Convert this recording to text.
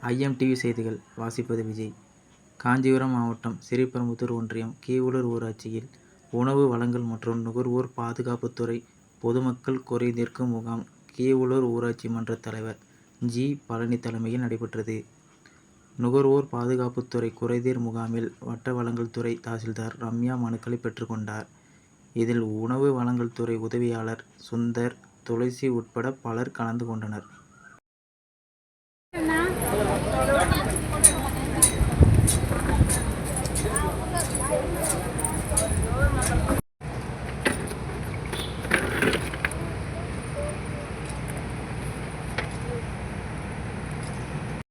IIM TV செய்திகள் வாசிப்பது விஜய் காஞ்சிபுரம் மாவட்டம் ஸ்ரீபெரும்புதூர் ஒன்றியம் கீவுலூர் ஊராட்சியில் உணவு வழங்கல் மற்றும் நுகர்வோர் பாதுகாப்புத்துறை பொதுமக்கள் குறை நிற்கும் முகாம் கீவுலூர் ஊராட்சி மன்ற தலைவர் ஜி பழனி தலைமையில் நடைபெற்றது. நுகர்வோர் பாதுகாப்புத்துறை குறைதீர் முகாமில் வட்ட வழங்கல் துறை தாசில்தார் ரம்யா மனுக்களை பெற்றுக்கொண்டார் இதில் உணவு வழங்கல் துறை உதவியாளர் சுந்தர் துளசி உட்பட பலர் கலந்து கொண்டனர்.